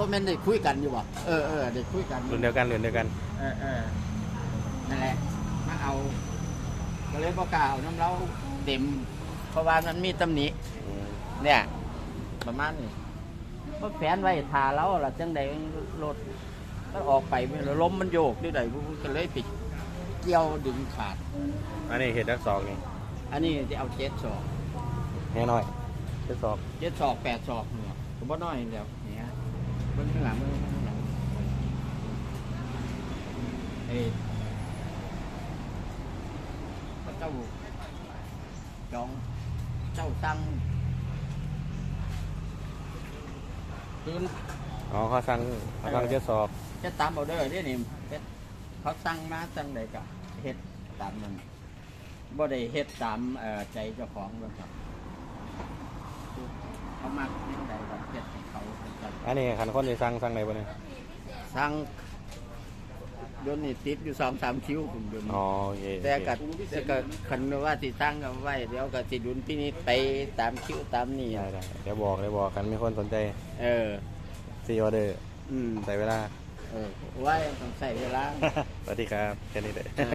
บ่แม่นได้คุยกันอยู่บ่เออเออได้คุยกันอยู่รุ่นเดียวกันรุ่นเดียวกัน เออเออนั่นแหละมาเอา ก็เลยประกล้าศน้ำเราเต็ม เพราะว่ามันมีตำหนิ เนี่ย ประมาณนี้เมื่อแผนไว้ทาเราล่ะจังใดรถมันออกไปไม่รู้ลมมันโยกด้วยใดพวกก็เลยปิดเกี่ยวดึงขาด อันนี้เห็ดดักสองนี่อันนี้จะเอาเจ็ดศอกแน่น้อยเจ็ดสองเจ็ดศอกแปดศอกเนี่ยก็บ่น้อยเดียวเนี่ยเบิ่งข้างหลังเบิ่งข้างหลังเอ้ยพระเจ้าจองเจ้าสั่งคืนอ๋อเขาสั่งเขาสั่งจ็ดสองจะตามออเด้อร์นี่นี่เฮ็ดเขาสั่งมาสั่งใดก็เฮ็ดตามนั้นบ่ได้เฮ็ดตามใจเจ้าของเบิ่งครับเขามักแนวใด อนกันอันนี้ขันคนที่สั่งสั่งไหนบ่เนี่ยสั่งเดี๋ยวนี้ติดอยู่2-3คิวผมเดี๋ยวนี้อ๋อโอเคแต่ก็แต่ก็คันว่าสิสั่งก็ไว้เดี๋ยวก็สิดุลพินิจไปตามคิวตามนี่ได้ได้เดี๋ยวบอกเดี๋ยวบอกกันมีคนสนใจเออซีออเดอร์อืมใส่เวลาเออไว้ต้องใช้เวลา สวัสดีครับ แค่นี้เลย